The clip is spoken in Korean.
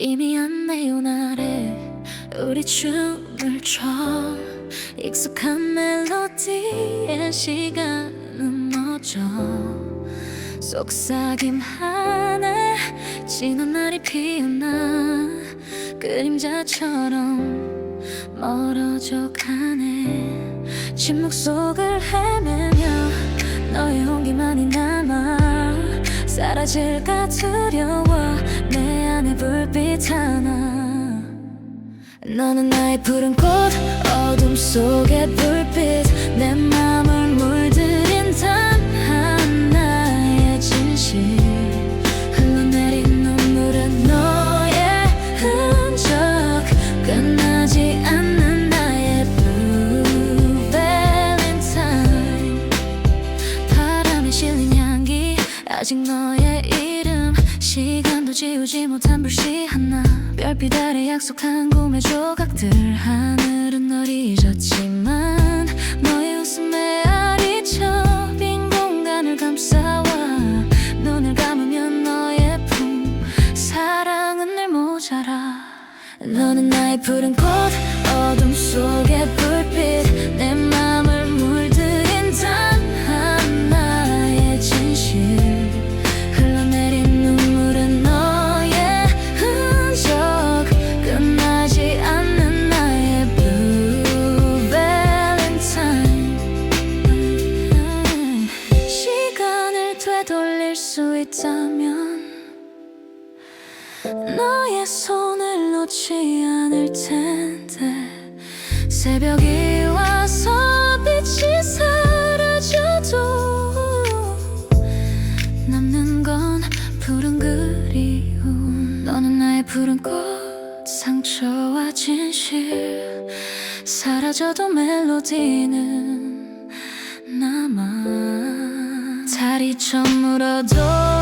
이미 안내요 나래 우리 춤을 춰. 익숙한 멜로디에 시간은 멎어 속삭임하네 지난 날이 피어나? 그림자처럼 멀어져 가네. 침묵 속을 헤매며 너의 온기만이 남아 사라질까 두려워. 내 안에 불빛 하나. 너는 나의 푸른 꽃 어둠 속의 불빛. 내맘 아직 너의 이름. 시간도 지우지 못한 불씨 하나. 별빛 아래 약속한 꿈의 조각들. 하늘은 널 잊었지만 너의 웃음에 아리쳐 빈 공간을 감싸와. 눈을 감으면 너의 품 사랑은 늘 모자라. 너는 나의 푸른 꽃 어둠 속의 수 있다면 너의 손을 놓지 않을 텐데 새벽이 와서 빛이 사라져도 남는 건 푸른 그리움. 너는 나의 푸른 꽃 상처와 진실. 사라져도 멜로디는 다리 저물어도